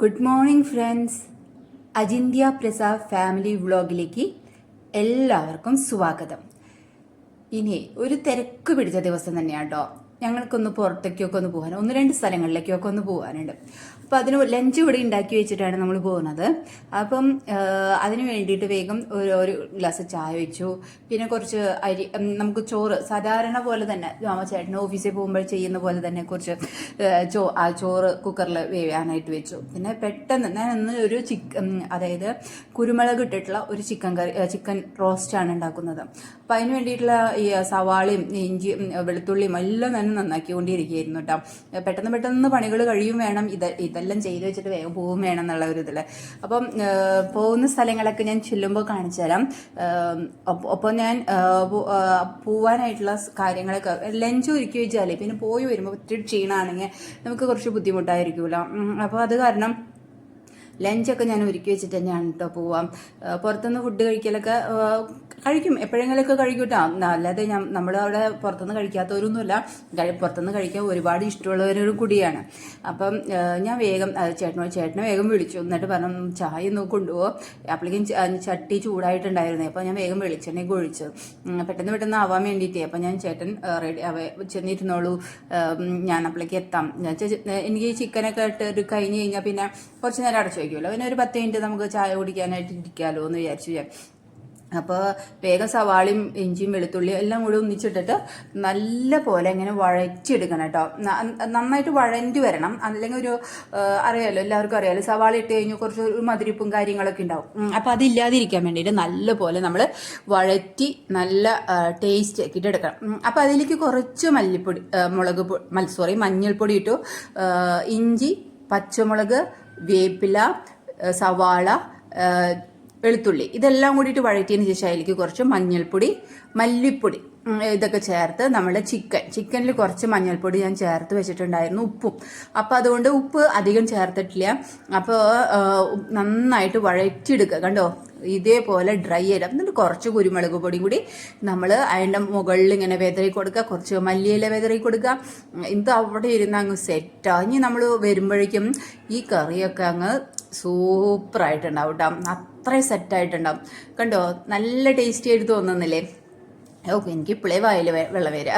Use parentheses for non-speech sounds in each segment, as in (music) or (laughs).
Good morning friends. Ajinthya Prasad family വ്ളോഗിലേക്ക് എല്ലാവർക്കും സ്വാഗതം. ഇനി ഒരു തിരക്ക് പിടിച്ച ദിവസം തന്നെയാണ് കേട്ടോ ഞങ്ങൾക്കൊന്ന് പുറത്തേക്കൊക്കെ ഒന്ന് പോകാൻ ഒന്ന് രണ്ട് സ്ഥലങ്ങളിലേക്കൊക്കെ ഒന്ന് പോകാനുണ്ട്. അപ്പോൾ അതിന് ലഞ്ച് ഇവിടെ ഉണ്ടാക്കി വെച്ചിട്ടാണ് നമ്മൾ പോകുന്നത്. അപ്പം അതിന് വേണ്ടിയിട്ട് വേഗം ഒരു ഒരു ഗ്ലാസ് ചായ വെച്ചു. പിന്നെ കുറച്ച് അരി നമുക്ക് ചോറ് സാധാരണ പോലെ തന്നെ മാമ ചേട്ടന് ഓഫീസിൽ പോകുമ്പോൾ ചെയ്യുന്ന പോലെ തന്നെ കുറച്ച് ചോ ആ ചോറ് കുക്കറിൽ വേവാനായിട്ട് വെച്ചു. പിന്നെ പെട്ടെന്ന് ഞാൻ ഇന്ന് ഒരു ചിക്കൻ അതായത് കുരുമുളക് ഇട്ടിട്ടുള്ള ഒരു ചിക്കൻ കറി ചിക്കൻ റോസ്റ്റാണ് ഉണ്ടാക്കുന്നത്. അപ്പം അതിന് വേണ്ടിയിട്ടുള്ള ഈ സവാളയും ഇഞ്ചിയും വെളുത്തുള്ളിയും എല്ലാം തന്നെ നന്നാക്കിക്കൊണ്ടിരിക്കുകയായിരുന്നു കേട്ടോ. പെട്ടെന്ന് പെട്ടെന്ന് പണികൾ കഴിയും വേണം. ഇത് ഇതെല്ലാം ചെയ്ത് വെച്ചിട്ട് വേഗം പോവും വേണം എന്നുള്ള ഒരു ഇതിൽ അപ്പം പോകുന്ന സ്ഥലങ്ങളൊക്കെ ഞാൻ ചെല്ലുമ്പോൾ കാണിച്ചു തരാം. അപ്പോൾ ഞാൻ പോവാനായിട്ടുള്ള കാര്യങ്ങളൊക്കെ ലഞ്ച് ഒരുക്കി വെച്ചാലേ പിന്നെ പോയി വരുമ്പോൾ ഒത്തിരി ക്ഷീണമാണെങ്കിൽ നമുക്ക് കുറച്ച് ബുദ്ധിമുട്ടായിരിക്കുമല്ലോ അപ്പോൾ അത് കാരണം ലഞ്ചൊക്കെ ഞാൻ ഒരുക്കി വെച്ചിട്ട് തന്നെയാണ് കേട്ടോ പോവാം. പുറത്തുനിന്ന് ഫുഡ് കഴിക്കലൊക്കെ കഴിക്കും. എപ്പോഴെങ്കിലുമൊക്കെ കഴിക്കൂട്ടാ കേട്ടോ അല്ലാതെ ഞാൻ നമ്മൾ അവിടെ പുറത്തുനിന്ന് കഴിക്കാത്തവരൊന്നുമില്ല. കഴി- പുറത്തുനിന്ന് കഴിക്കാൻ ഒരുപാട് ഇഷ്ടമുള്ളവരൊരു കൂടിയാണ്. അപ്പം ഞാൻ വേഗം ചേട്ടനോ ചേട്ടനെ വേഗം വിളിച്ചു. എന്നിട്ട് പറഞ്ഞു ചായ ഒന്ന് കൊണ്ടുപോകും അപ്പോഴേക്കും ചട്ടി ചൂടായിട്ടുണ്ടായിരുന്നേ. അപ്പോൾ ഞാൻ വേഗം വെളിച്ചെണ്ണയൊക്കെ ഒഴിച്ചു. പെട്ടെന്ന് പെട്ടെന്ന് ആവാൻ വേണ്ടിയിട്ടേ. അപ്പം ഞാൻ ചേട്ടൻ റെഡി ചെന്നിരുന്നോളൂ. ഞാൻ അപ്പോഴേക്ക് എത്താം. എനിക്ക് ചിക്കനൊക്കെ ഇട്ട് കഴിഞ്ഞ് കഴിഞ്ഞാൽ പിന്നെ കുറച്ച് നേരം അടച്ചു വയ്ക്കുമല്ലോ. പിന്നെ ഒരു പത്ത് മിനിറ്റ് നമുക്ക് ചായ കുടിക്കാനായിട്ട് ഇരിക്കാമല്ലോ എന്ന് വിചാരിച്ചു ഞാൻ. അപ്പോൾ വേഗം സവാളയും ഇഞ്ചിയും വെളുത്തുള്ളിയും എല്ലാം കൂടി ഒന്നിച്ചിട്ടിട്ട് നല്ല പോലെ ഇങ്ങനെ വഴറ്റിയെടുക്കണം കേട്ടോ. നന്നായിട്ട് വഴണ്ടി വരണം. അല്ലെങ്കിൽ ഒരു അറിയാലോ എല്ലാവർക്കും അറിയാലോ സവാള ഇട്ട് കഴിഞ്ഞാൽ കുറച്ച് ഒരു കാര്യങ്ങളൊക്കെ ഉണ്ടാവും. അപ്പോൾ അതില്ലാതിരിക്കാൻ വേണ്ടിയിട്ട് നല്ല പോലെ നമ്മൾ വഴറ്റി നല്ല ടേസ്റ്റ് ആക്കിയിട്ട് എടുക്കണം. അപ്പോൾ അതിലേക്ക് കുറച്ച് മല്ലിപ്പൊടി മുളക് പൊടി സോറി മഞ്ഞൾപ്പൊടി ഇട്ടു. ഇഞ്ചി പച്ചമുളക് വേപ്പില സവാള വെളുത്തുള്ളി. ഇതെല്ലാം കൂടിയിട്ട് വഴറ്റിയതിന് ശേഷം അതിലേക്ക് കുറച്ച് മഞ്ഞൾപ്പൊടി മല്ലിപ്പൊടി ഇതൊക്കെ ചേർത്ത് നമ്മൾ ചിക്കൻ. ചിക്കനിൽ കുറച്ച് മഞ്ഞൾപ്പൊടി ഞാൻ ചേർത്ത് വെച്ചിട്ടുണ്ടായിരുന്നു ഉപ്പും. അപ്പോൾ അതുകൊണ്ട് ഉപ്പ് അധികം ചേർത്തിട്ടില്ല. അപ്പോൾ നന്നായിട്ട് വഴറ്റിയെടുക്കുക. കണ്ടോ? ഇതേപോലെ ഡ്രൈ ചെയ്യാം എന്നിട്ട് കുറച്ച് കുരുമുളക് പൊടി കൂടി നമ്മൾ അതിന്റെ മുകളിൽ ഇങ്ങനെ വെതറി കൊടുക്കുക. കുറച്ച് മല്ലിയില വെതറി കൊടുക്കുക. ഇത് അവിടെ ഇരുന്ന് അങ്ങ് സെറ്റാ ഇനി നമ്മൾ വരുമ്പോഴേക്കും ഈ കറിയൊക്കെ അങ്ങ് സൂപ്പറായിട്ടുണ്ടാവും കേട്ടോ അത്രയും സെറ്റായിട്ടുണ്ടാവും കണ്ടോ? നല്ല ടേസ്റ്റി ആയിട്ട് തോന്നുന്നില്ലേ? ഓ എനിക്ക് ഇപ്പോഴേ വായിൽ വെള്ളം വരിക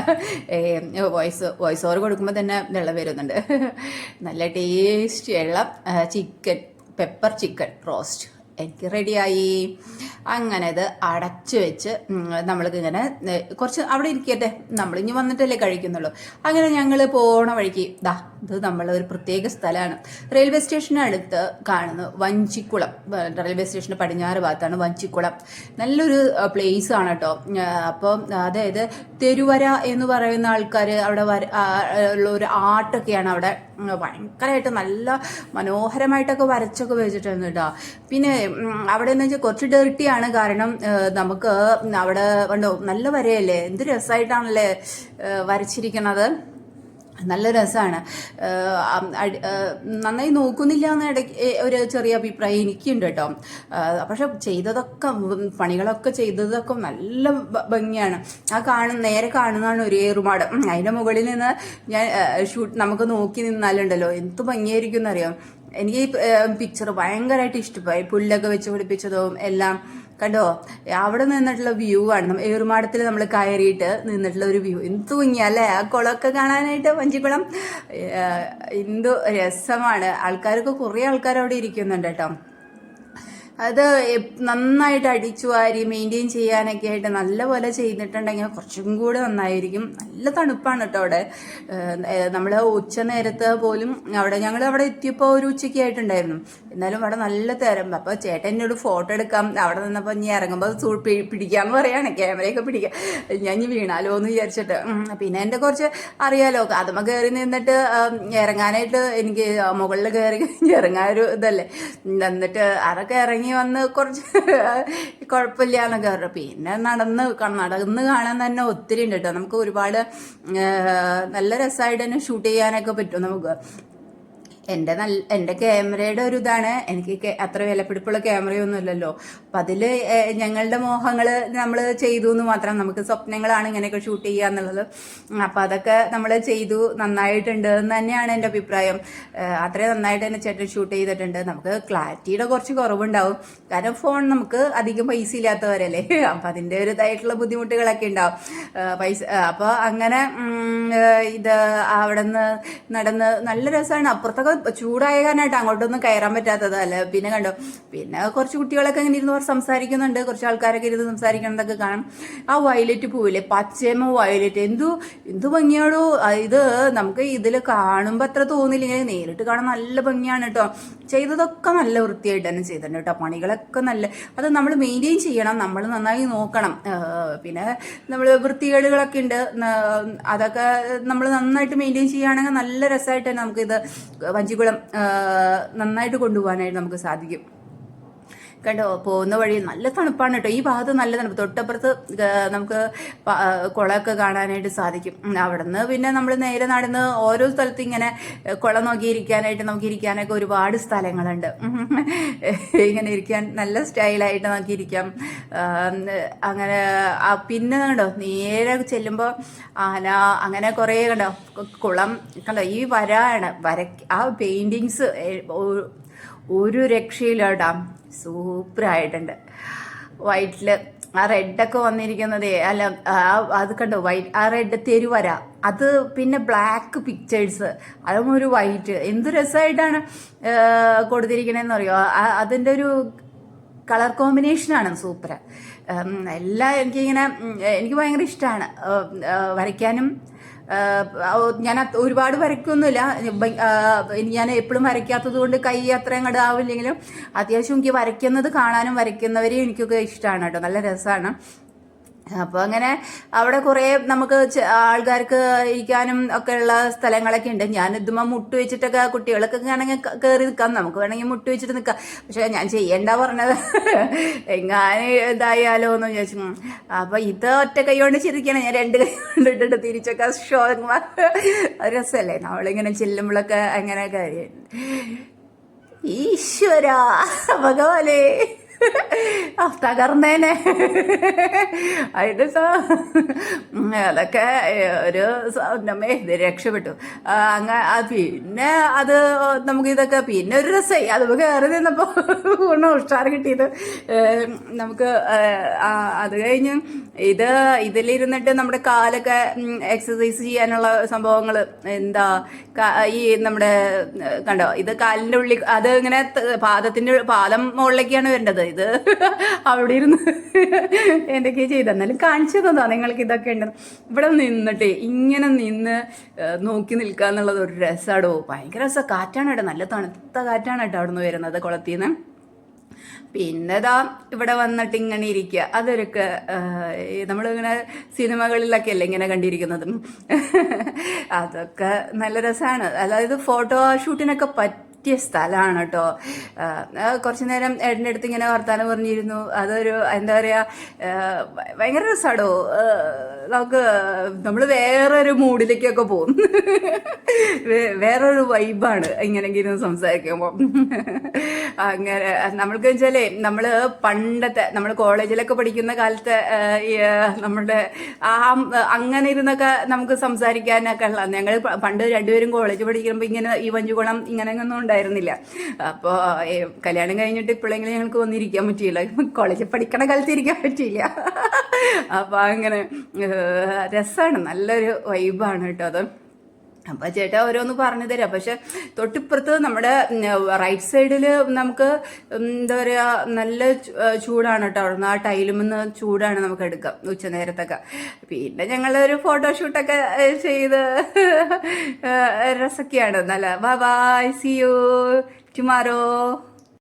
(laughs) വോയിസ് വോയിസ് ഓവർ കൊടുക്കുമ്പോൾ തന്നെ വെള്ളം വരുന്നുണ്ട്. (laughs) നല്ല ടേസ്റ്റിയുള്ള ചിക്കൻ പെപ്പർ ചിക്കൻ റോസ്റ്റ് എനിക്ക് റെഡിയായി അങ്ങനെ ഇത് അടച്ചു വെച്ച് നമ്മൾക്ക് ഇങ്ങനെ കുറച്ച് അവിടെ ഇരിക്കട്ടെ. നമ്മൾ ഇനി വന്നിട്ടല്ലേ കഴിക്കുന്നുള്ളൂ. അങ്ങനെ ഞങ്ങൾ പോണ വഴിക്ക് ദാ ഇത് നമ്മൾ ഒരു പ്രത്യേക സ്ഥലമാണ്. റെയിൽവേ സ്റ്റേഷനടുത്ത് കാണുന്നു വഞ്ചിക്കുളം. റെയിൽവേ സ്റ്റേഷന്റെ പടിഞ്ഞാറ് ഭാഗത്താണ് വഞ്ചിക്കുളം. നല്ലൊരു പ്ലേസ് ആണ് കേട്ടോ. അപ്പോൾ അതായത് തെരുവര എന്ന് പറയുന്ന ആൾക്കാർ അവിടെ വര ഉള്ള ഒരു ആർട്ടൊക്കെയാണ് അവിടെ ഭയങ്കരമായിട്ട് നല്ല മനോഹരമായിട്ടൊക്കെ വരച്ചൊക്കെ വെച്ചിട്ടുണ്ട് കേട്ടോ. പിന്നെ അവിടെ എന്ന് വെച്ചാൽ കുറച്ച് ഡേർട്ടിയാണ് കാരണം നമുക്ക് അവിടെ കണ്ടോ നല്ല വരയല്ലേ? എന്ത് രസമായിട്ടാണല്ലേ വരച്ചിരിക്കണത്. നല്ല രസമാണ് നന്നായി നോക്കുന്നില്ല എന്ന് ഇടയ്ക്ക് ഒരു ചെറിയ അഭിപ്രായം എനിക്കുണ്ട് കേട്ടോ. പക്ഷെ ചെയ്തതൊക്കെ പണികളൊക്കെ ചെയ്തതൊക്കെ നല്ല ഭംഗിയാണ്. ആ കാണുന്ന നേരെ കാണുന്നതാണ് ഒരു ഏറുമാട് അതിന്റെ മുകളിൽ നിന്ന് ഞാൻ ഷൂട്ട് നമുക്ക് നോക്കി നിന്നാലുണ്ടല്ലോ. എന്ത് ഭംഗിയായിരിക്കും എന്നറിയാം? എനിക്ക് ഈ പിക്ചർ ഭയങ്കരമായിട്ട് ഇഷ്ടമായി പുല്ലൊക്കെ വെച്ച് പിടിപ്പിച്ചതും എല്ലാം. കണ്ടോ? അവിടെ നിന്നിട്ടുള്ള വ്യൂ ആണ് ഏറുമാടത്തിൽ നമ്മൾ കയറിയിട്ട് നിന്നിട്ടുള്ള ഒരു വ്യൂ എന്ത് ഭംഗിയല്ലേ ആ കുളമൊക്കെ കാണാനായിട്ട് വഞ്ചിക്കുളം എന്ത് രസമാണ്. ആൾക്കാർക്ക് കുറേ ആൾക്കാർ അവിടെ ഇരിക്കുന്നുണ്ട് കേട്ടോ. അത് നന്നായിട്ട് അടിച്ചു വാരി മെയിന്റെയിൻ ചെയ്യാനൊക്കെ ആയിട്ട് നല്ലപോലെ ചെയ്തിട്ടുണ്ടെങ്കിൽ കുറച്ചും കൂടി നന്നായിരിക്കും. നല്ല തണുപ്പാണ് കേട്ടോ അവിടെ. നമ്മൾ ഉച്ച നേരത്ത് പോലും അവിടെ ഞങ്ങൾ അവിടെ എത്തിയപ്പോൾ ഒരു ഉച്ചയ്ക്ക് ആയിട്ടുണ്ടായിരുന്നു. എന്നാലും അവിടെ നല്ല തരം അപ്പോൾ ചേട്ടൻ എന്നോട് ഫോട്ടോ എടുക്കാം. അവിടെ നിന്നപ്പോൾ ഇനി ഇറങ്ങുമ്പോൾ സൂ പിടിക്കാമെന്ന് പറയുകയാണ് ക്യാമറയൊക്കെ പിടിക്കാം. ഞാൻ ഇനി വീണാലോ എന്ന് വിചാരിച്ചിട്ട്. പിന്നെ എന്റെ കുറച്ച് അറിയാലോ. അതുമ്മ കയറി നിന്നിട്ട് ഇറങ്ങാനായിട്ട് എനിക്ക് മുകളിൽ കയറി ഇറങ്ങാൻ ഒരു ഇതല്ലേ. എന്നിട്ട് അതൊക്കെ ഇറങ്ങി വന്ന് കുറച്ച് (laughs) കുഴപ്പമില്ല എന്നൊക്കെ പറഞ്ഞു. പിന്നെ നടന്ന് നടന്ന് കാണാൻ തന്നെ ഒത്തിരി ഉണ്ട് കേട്ടോ. നമുക്ക് ഒരുപാട് നല്ല രസമായിട്ട് തന്നെ ഷൂട്ട് ചെയ്യാനൊക്കെ പറ്റും നമുക്ക്. എന്റെ നല്ല എന്റെ ക്യാമറയുടെ ഒരു ഇതാണ് എനിക്ക് അത്ര വിലപിടിപ്പുള്ള ക്യാമറയൊന്നും ഇല്ലല്ലോ അപ്പം അതിൽ ഞങ്ങളുടെ മോഹങ്ങൾ നമ്മൾ ചെയ്തു എന്ന് മാത്രം നമുക്ക് സ്വപ്നങ്ങളാണ് ഇങ്ങനെയൊക്കെ ഷൂട്ട് ചെയ്യുക എന്നുള്ളത്. അപ്പം അതൊക്കെ നമ്മൾ ചെയ്തു നന്നായിട്ടുണ്ട് എന്ന് തന്നെയാണ് എന്റെ അഭിപ്രായം. അത്രയും നന്നായിട്ട് തന്നെ ചേട്ടൻ ഷൂട്ട് ചെയ്തിട്ടുണ്ട്. നമുക്ക് ക്ലാരിറ്റിയുടെ കുറച്ച് കുറവുണ്ടാവും. കാരണം ഫോൺ നമുക്ക് അധികം പൈസ ഇല്ലാത്തവരല്ലേ? (laughs) അപ്പം അതിന്റെ ഒരു ഇതായിട്ടുള്ള ബുദ്ധിമുട്ടുകളൊക്കെ ഉണ്ടാവും. പൈസ അപ്പോൾ അങ്ങനെ ഇത് അവിടെ നിന്ന് നടന്ന് നല്ല രസമാണ് അപ്പുറത്തൊക്കെ ചൂടായ കാരണമായിട്ട് അങ്ങോട്ടൊന്നും കയറാൻ പറ്റാത്തതല്ല? പിന്നെ കണ്ടോ പിന്നെ കുറച്ച് കുട്ടികളൊക്കെ ഇങ്ങനെ ഇരുന്ന് സംസാരിക്കുന്നുണ്ട്. കുറച്ച് ആൾക്കാരൊക്കെ ഇരുന്ന് സംസാരിക്കുന്നതൊക്കെ കാണാം. ആ വയലറ്റ് പൂവില്ലേ? പച്ചയമ്മ വയലറ്റ്? എന്തു എന്തു ഭംഗിയാണോ ഇത് നമുക്ക് ഇതിൽ കാണുമ്പോൾ അത്ര തോന്നില്ല. ഇങ്ങനെ നേരിട്ട് കാണാൻ നല്ല ഭംഗിയാണ് കേട്ടോ. ചെയ്തതൊക്കെ നല്ല വൃത്തിയായിട്ട് തന്നെ ചെയ്തിട്ടുണ്ട് കേട്ടോ. പണികളൊക്കെ നല്ല അത് നമ്മൾ മെയിന്റെയിൻ ചെയ്യണം. നമ്മൾ നന്നായി നോക്കണം. പിന്നെ നമ്മൾ വൃത്തികേടുകളൊക്കെ ഉണ്ട്. അതൊക്കെ നമ്മൾ നന്നായിട്ട് മെയിന്റെയിൻ ചെയ്യുകയാണെങ്കിൽ നല്ല രസമായിട്ട് തന്നെ നമുക്കിത് വഞ്ചിക്കുളം നന്നായിട്ട് കൊണ്ടുപോകാനായിട്ട് നമുക്ക് സാധിക്കും. കണ്ടോ പോകുന്ന വഴി നല്ല തണുപ്പാണ് കേട്ടോ. ഈ ഭാഗത്ത് നല്ല തണുപ്പ്. തൊട്ടപ്പുറത്ത് നമുക്ക് കുളമൊക്കെ കാണാനായിട്ട് സാധിക്കും. അവിടുന്ന് പിന്നെ നമ്മൾ നേരെ നടന്ന് ഓരോ സ്ഥലത്ത് ഇങ്ങനെ കുളം നോക്കിയിരിക്കാനായിട്ട് നമുക്ക് ഇരിക്കാനൊക്കെ ഒരുപാട് സ്ഥലങ്ങളുണ്ട്. ഇങ്ങനെ ഇരിക്കാൻ നല്ല സ്റ്റൈലായിട്ട് നമുക്ക് ഇരിക്കാം. അങ്ങനെ പിന്നെ കണ്ടോ നേരെ ചെല്ലുമ്പോൾ ആന അങ്ങനെ കുറേ കണ്ടോ കുളം കണ്ടോ ഈ വരാണ് വര ആ പെയിന്റിങ്സ് ഒരു രക്ഷയില്ലാട്ടാ സൂപ്പറായിട്ടുണ്ട്. വൈറ്റിൽ ആ റെഡൊക്കെ വന്നിരിക്കുന്നതേ അല്ല അത് കണ്ടോ? വൈറ്റ് ആ റെഡ് തെരുവര അത് പിന്നെ ബ്ലാക്ക് പിക്ചേഴ്സ് അതും ഒരു വൈറ്റ്. എന്ത് രസമായിട്ടാണ് കൊടുത്തിരിക്കണേന്ന് അറിയോ അതിന്റെ ഒരു കളർ കോമ്പിനേഷനാണ് സൂപ്പർ എല്ലാം എനിക്കിങ്ങനെ എനിക്ക് ഭയങ്കര ഇഷ്ടമാണ് വരയ്ക്കാനും ഞാൻ ഒരുപാട് വരയ്ക്കൊന്നുമില്ല. ഞാൻ എപ്പോഴും വരയ്ക്കാത്തത് കൊണ്ട് കൈ അത്രയും അങ്ങോട്ട് ആവില്ലെങ്കിലും അത്യാവശ്യം എനിക്ക് വരയ്ക്കുന്നത് കാണാനും വരയ്ക്കുന്നവരെയും എനിക്കൊക്കെ ഇഷ്ടമാണ് കേട്ടോ. നല്ല രസമാണ്. അപ്പോൾ അങ്ങനെ അവിടെ കുറേ നമുക്ക് ആൾക്കാർക്ക് ഇരിക്കാനും ഒക്കെ ഉള്ള സ്ഥലങ്ങളൊക്കെ ഉണ്ട്. ഞാൻ ഇതുമ്പോൾ മുട്ട് വെച്ചിട്ടൊക്കെ കുട്ടികളൊക്കെ വേണമെങ്കിൽ കയറി നിൽക്കാം നമുക്ക് വേണമെങ്കിൽ മുട്ട് വെച്ചിട്ട് നിൽക്കാം പക്ഷേ ഞാൻ ചെയ്യണ്ട പറഞ്ഞത്. എങ്ങാനും ഇതായാലോ എന്ന് വിചാരിച്ചു. അപ്പോൾ അപ്പൊ ഇത് ഒറ്റ കൈ കൊണ്ട് ചിരിക്കണം. ഞാൻ രണ്ട് കൈ കൊണ്ട് ഇട്ടിട്ട് തിരിച്ചൊക്കെ ഷോ രസമല്ലേ നമ്മളിങ്ങനെ ചെല്ലുമ്പോഴൊക്കെ അങ്ങനെ കാര്യം. ഈശ്വര ഭഗവാനേ. തകർന്നേനെ. ഉം, അതൊക്കെ ഒരു നമ്മെ ഇത് രക്ഷപ്പെട്ടു. അങ്ങ പിന്നെ അത് നമുക്ക് ഇതൊക്കെ പിന്നെ ഒരു രസമായി അത് കയറി നിന്നപ്പോ പൂർണ ഉഷാർ കിട്ടിയത്. നമുക്ക് അത് കഴിഞ്ഞ് ഇത് ഇതിലിരുന്നിട്ട് നമ്മുടെ കാലൊക്കെ എക്സസൈസ് ചെയ്യാനുള്ള സംഭവങ്ങൾ എന്താ ഈ നമ്മുടെ കണ്ടോ ഇത് കാലിന്റെ ഉള്ളിൽ അത് ഇങ്ങനെ പാദത്തിന്റെ പാദം മുകളിലേക്കാണ് വരേണ്ടത്. ഇത് (laughs) അവിടെ ഇരുന്ന് എന്തൊക്കെയാ ചെയ്ത്. എന്നാലും കാണിച്ചു തന്നതാ നിങ്ങൾക്ക് ഇതൊക്കെ ഉണ്ട് ഇവിടെ നിന്നിട്ട് ഇങ്ങനെ നിന്ന് നോക്കി നിൽക്കുക എന്നുള്ളത് ഒരു രസമാടോ ഭയങ്കര രസം. കാറ്റാണ് കേട്ടോ. നല്ല തണുത്ത കാറ്റാണ് കേട്ടോ അവിടെ നിന്ന് വരുന്നത് കുളത്തിൽ നിന്ന് പിന്നെ ദാ ഇവിടെ വന്നിട്ട് ഇങ്ങനെ ഇരിക്കുക അതൊരൊക്കെ നമ്മളിങ്ങനെ സിനിമകളിലൊക്കെ അല്ലേ ഇങ്ങനെ കണ്ടിരിക്കുന്നതും. (laughs) അതൊക്കെ നല്ല രസമാണ് അതായത് ഫോട്ടോ ഷൂട്ടിനൊക്കെ പറ്റിയ സ്ഥലമാണ് കേട്ടോ കുറച്ചു നേരം ഏട്ടന്റെ അടുത്ത് ഇങ്ങനെ വർത്താനം പറഞ്ഞിരുന്നു. അതൊരു എന്താ പറയുക ഭയങ്കര രസമാടോ നമുക്ക് നമ്മൾ വേറൊരു മൂഡിലേക്കൊക്കെ പോകും. വേറൊരു വൈബാണ് ഇങ്ങനെങ്കിലും സംസാരിക്കുമ്പോൾ അങ്ങനെ നമ്മൾക്ക് വെച്ചാലേ നമ്മൾ പണ്ടത്തെ നമ്മൾ കോളേജിലൊക്കെ പഠിക്കുന്ന കാലത്തെ നമ്മുടെ ആ, അങ്ങനെ ഇരുന്നൊക്കെ നമുക്ക് സംസാരിക്കാനൊക്കെ ഉള്ള ഞങ്ങൾ പണ്ട് രണ്ടുപേരും കോളേജ് പഠിക്കുമ്പോൾ ഇങ്ങനെ ഈ വഞ്ചുകുളം ഇങ്ങനെ ഒന്നും ഉണ്ടായിരുന്നില്ല. അപ്പോൾ കല്യാണം കഴിഞ്ഞിട്ട് ഇപ്പോഴെങ്കിലും ഞങ്ങൾക്ക് വന്നിരിക്കാൻ പറ്റിയില്ല? കോളേജിൽ പഠിക്കണ കാലത്ത് ഇരിക്കാൻ പറ്റിയില്ല. അപ്പോൾ അങ്ങനെ രസമാണ് നല്ലൊരു വൈബാണ് കേട്ടോ അത്. അപ്പൊ ചേട്ടാ ഓരോന്ന് പറഞ്ഞു തരാം. പക്ഷെ തൊട്ടിപ്പുറത്ത് നമ്മുടെ റൈറ്റ് സൈഡിൽ നമുക്ക് എന്താ പറയാ നല്ല ചൂടാണ് കേട്ടോ. അവിടെ ആ ടൈലുമെന്ന് ചൂടാണ് നമുക്ക് എടുക്കാം ഉച്ച നേരത്തൊക്കെ. പിന്നെ ഞങ്ങളൊരു ഫോട്ടോഷൂട്ടൊക്കെ ചെയ്ത് രസൊക്കെയാണ്. നല്ല ബൈ സി യു ടുമാറോ